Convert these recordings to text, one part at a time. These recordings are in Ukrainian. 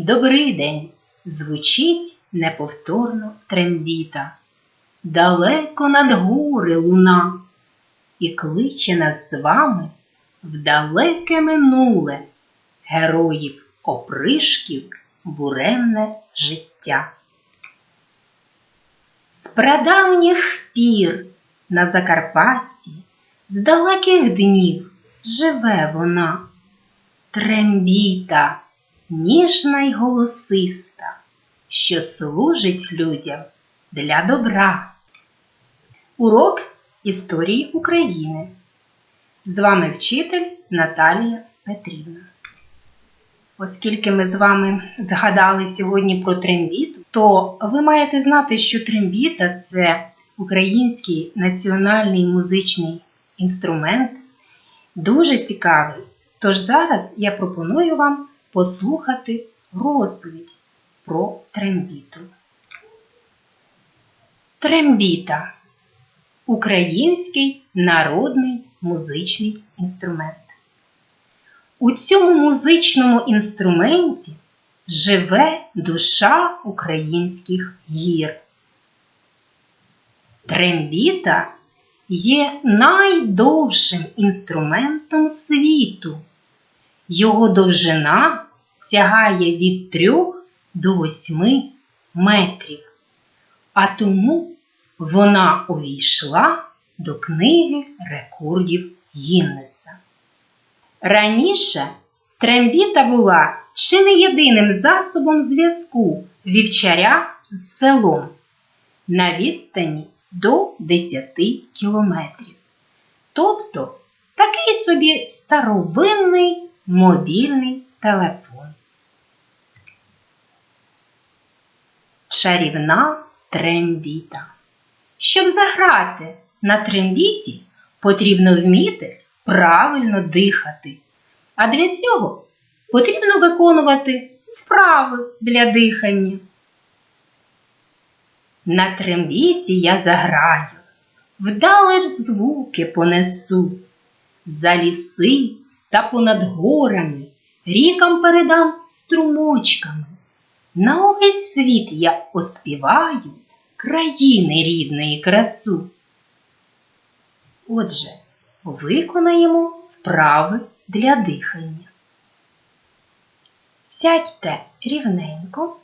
Добрий день! Звучить неповторно трембіта. Далеко над гори луна і кличе нас з вами в далеке минуле героїв опришків буремне життя. З прадавніх пір на Закарпатті з далеких днів живе вона, трембіта, ніжна й голосиста, що служить людям для добра. Урок історії України. З вами вчитель Наталія Петрівна. Оскільки ми з вами згадали сьогодні про трембіту, то ви маєте знати, що трембіта це український національний музичний інструмент, дуже цікавий. Тож зараз я пропоную вам послухати розповідь про трембіту. Трембіта український народний музичний інструмент. У цьому музичному інструменті живе душа українських гір. Трембіта є найдовшим інструментом світу. Його довжина сягає від 3 до 8 метрів, а тому вона увійшла до книги рекордів Гіннеса. Раніше трембіта була чи не єдиним засобом зв'язку вівчаря з селом на відстані до 10 кілометрів. Тобто такий собі старовинний мобільний телефон. Чарівна трембіта. Щоб заграти на трембіті, потрібно вміти правильно дихати. А для цього потрібно виконувати вправи для дихання. На трембіті я заграю, вдалеч звуки понесу, за ліси та понад горами рікам передам струмочками. На увесь світ я оспіваю країни рідної красу. Отже, виконаємо вправи для дихання. Сядьте рівненько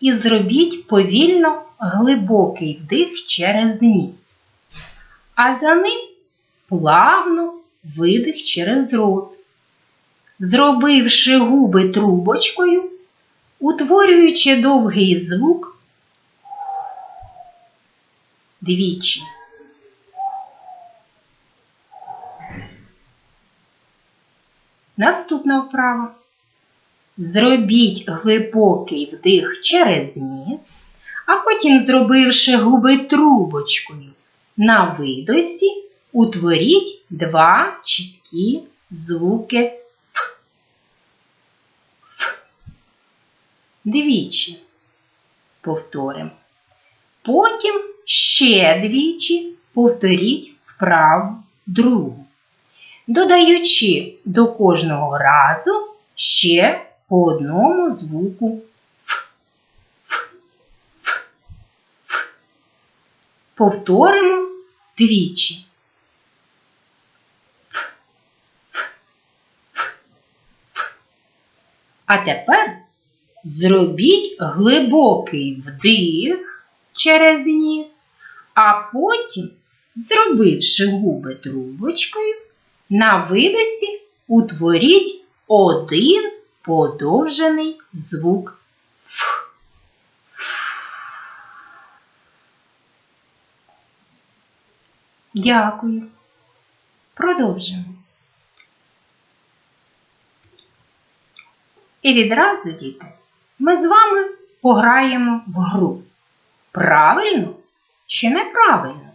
і зробіть повільно глибокий вдих через ніс, а за ним плавно видих через рот. Зробивши губи трубочкою, утворюючи довгий звук двічі. Наступна вправа. Зробіть глибокий вдих через ніс, а потім, зробивши губи трубочкою на видосі, утворіть два чіткі звуки Ф. Ф. Двічі. Повторимо. Потім ще двічі повторіть вправу другу, додаючи до кожного разу ще по одному звуку Ф. Ф. Ф. Ф. Повторимо двічі. Ф. Ф. Ф. Ф. А тепер зробіть глибокий вдих через ніс, а потім, зробивши губи трубочкою, на видосі утворіть один подовжений звук. Дякую. Продовжимо. І відразу, діти, ми з вами пограємо в гру. Правильно чи неправильно?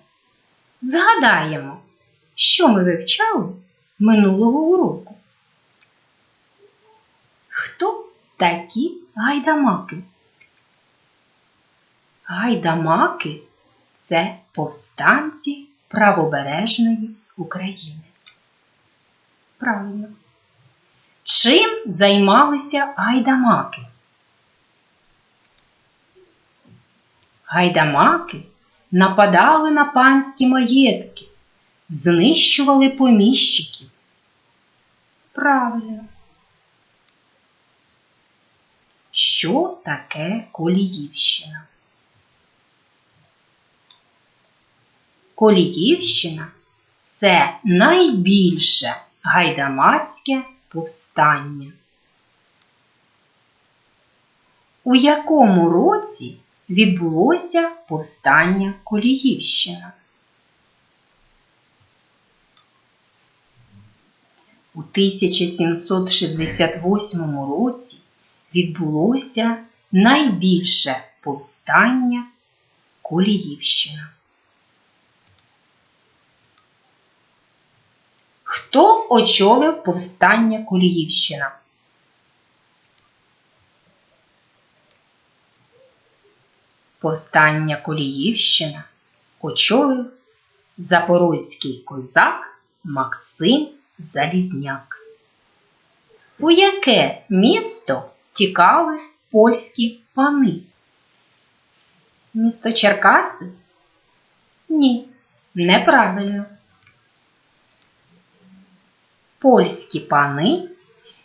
Згадаємо, що ми вивчали минулого уроку. Хто такі гайдамаки? Гайдамаки це повстанці правобережної України. Правильно. Чим займалися гайдамаки? Гайдамаки нападали на панські маєтки, знищували поміщиків. Правильно. Що таке Коліївщина? Коліївщина це найбільше гайдамацьке повстання. У якому році відбулося повстання Коліївщина? У 1768 році відбулося найбільше повстання Коліївщина. Хто очолив повстання Коліївщина? Повстання Коліївщина очолив запорозький козак Максим Залізняк. У яке місто тікали польські пани? Місто Черкаси? Ні, неправильно. Польські пани,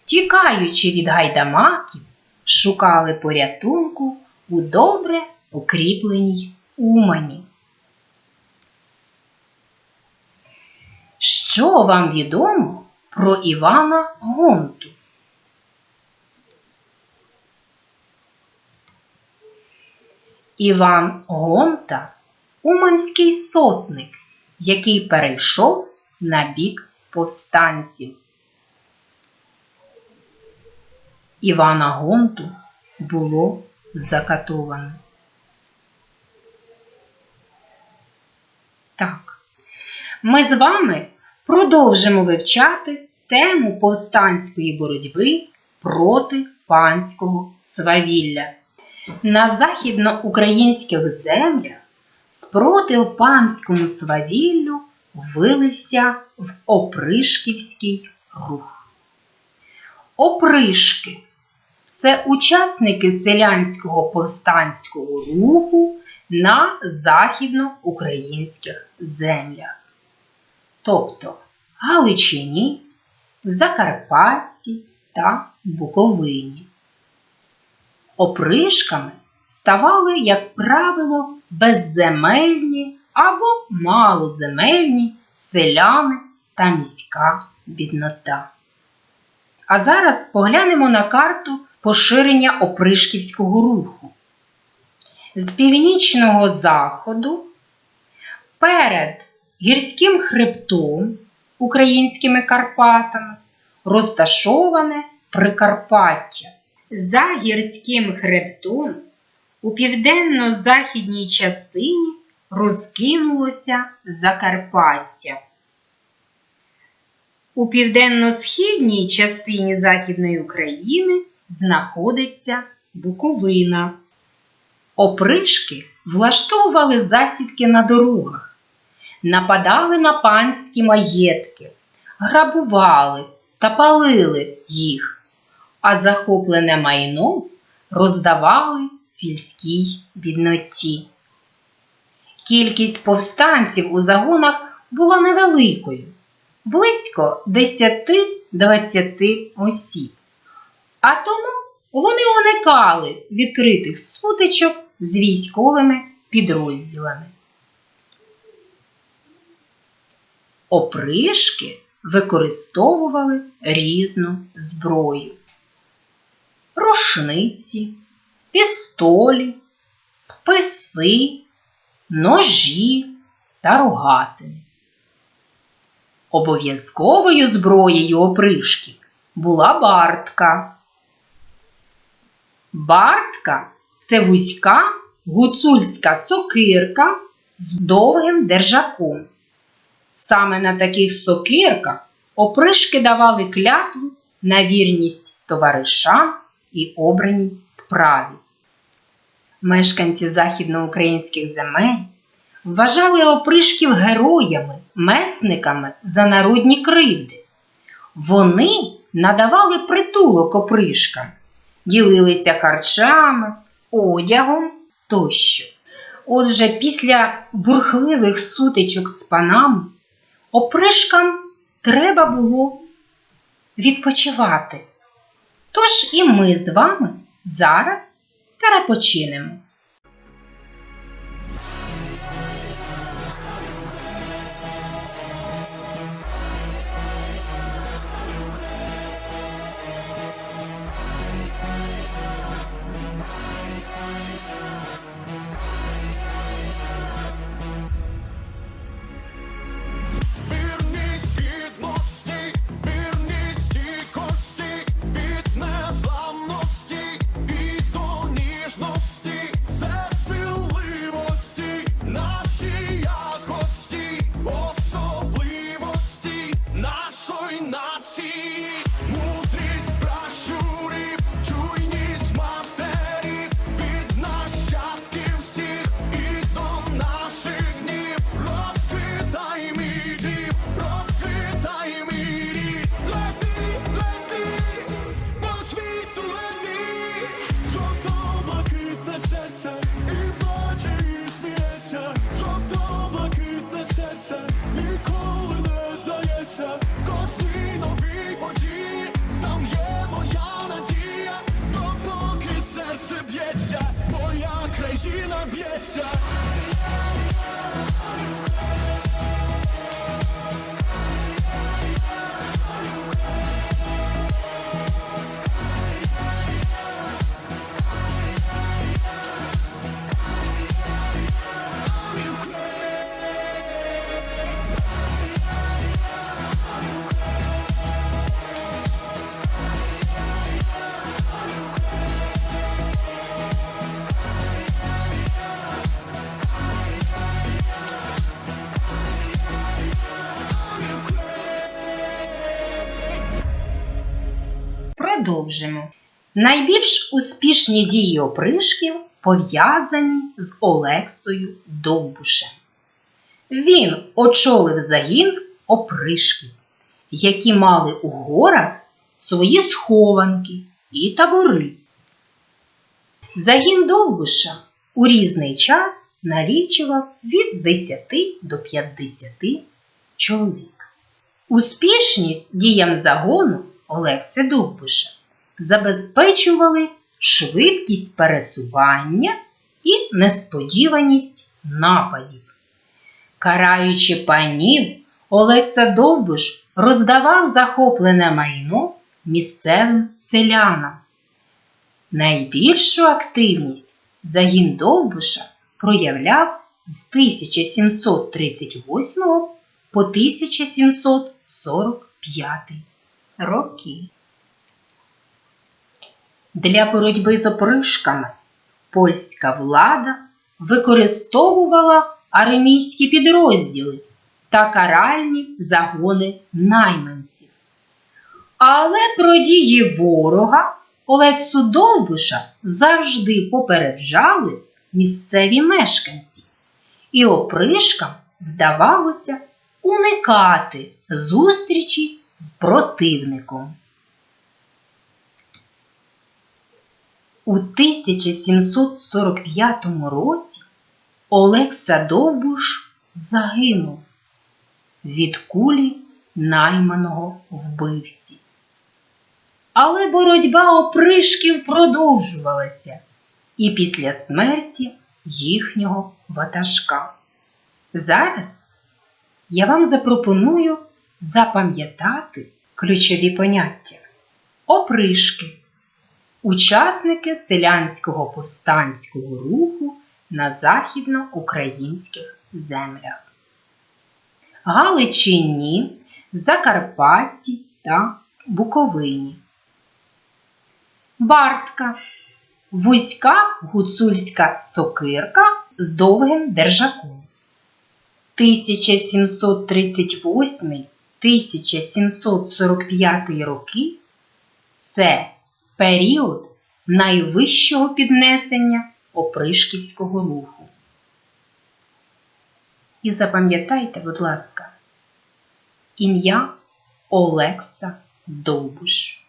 тікаючи від гайдамаків, шукали порятунку у добре укріпленій Умані. Що вам відомо про Івана Гонту? Іван Гонта уманський сотник, який перейшов на бік повстанців. Івана Гонту було закатовано. Так, ми з вами продовжимо вивчати тему повстанської боротьби проти панського свавілля. На західноукраїнських землях спротив панському свавіллю вилився в опришківський рух. Опришки це учасники селянського повстанського руху на західноукраїнських землях, тобто Галичині, Закарпатті та Буковині. Опришками ставали, як правило, безземельні або малоземельні селяни та міська біднота. А зараз поглянемо на карту поширення опришківського руху. З північного заходу перед гірським хребтом українськими Карпатами розташоване Прикарпаття. За гірським хребтом у південно-західній частині розкинулося Закарпаття. У південно-східній частині Західної України знаходиться Буковина. Опришки влаштовували засідки на дорогах, нападали на панські маєтки, грабували та палили їх, а захоплене майно роздавали сільській бідноті. Кількість повстанців у загонах була невеликою, близько 10-20 осіб. А тому вони уникали відкритих сутичок з військовими підрозділами. Опришки використовували різну зброю. Рушниці, пістолі, списи, ножі та рогатини. Обов'язковою зброєю опришки була бартка. Бартка це вузька гуцульська сокирка з довгим держаком. Саме на таких сокирках опришки давали клятву на вірність товаришам і обраній справі. Мешканці західноукраїнських земель вважали опришків героями, месниками за народні кривди. Вони надавали притулок опришкам, ділилися харчами, одягом тощо. Отже, після бурхливих сутичок з панами опришкам треба було відпочивати. Тож і ми з вами зараз перепочинемо. Продовжимо. Найбільш успішні дії опришків пов'язані з Олексою Довбушем. Він очолив загін опришків, які мали у горах свої схованки і табори. Загін Довбуша у різний час налічував від 10 до 50 чоловік. Успішність діям загону Олекси Довбуша забезпечували швидкість пересування і несподіваність нападів. Караючи панів, Олекса Довбуш роздавав захоплене майно місцевим селянам. Найбільшу активність загін Довбуша проявляв з 1738 по 1745 роки. Для боротьби з опришками польська влада використовувала армійські підрозділи та каральні загони найманців. Але про дії ворога Олексу Довбуша завжди попереджали місцеві мешканці, і опришкам вдавалося уникати зустрічі з противником. У 1745 році Олекса Довбуш загинув від кулі найманого вбивці. Але боротьба опришків продовжувалася і після смерті їхнього ватажка. Зараз я вам запропоную запам'ятати ключові поняття. Опришки учасники селянського повстанського руху на західноукраїнських землях. Галичині, Закарпатті та Буковині. Бартка вузька гуцульська сокирка з довгим держаком. 1738-1745 роки це період найвищого піднесення опришківського руху. І запам'ятайте, будь ласка, ім'я Олекса Довбуш.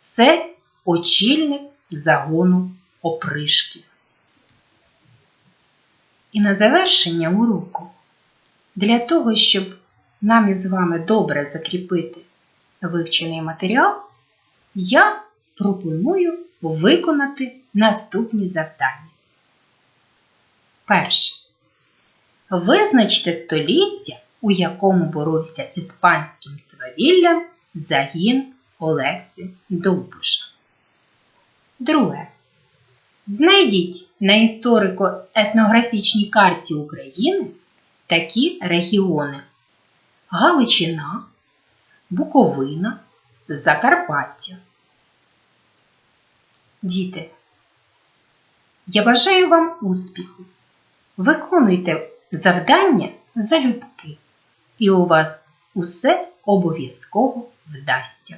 Це очільник загону опришків. І на завершення уроку, для того, щоб нам із вами добре закріпити вивчений матеріал, я пропоную виконати наступні завдання. Перше. Визначте століття, у якому боровся іспанським свавіллям загін Олексі Довбуша. Друге. Знайдіть на історико-етнографічній карті України такі регіони: Галичина, Буковина, Закарпаття. Діти, я бажаю вам успіху. Виконуйте завдання залюбки, і у вас усе обов'язково вдасться.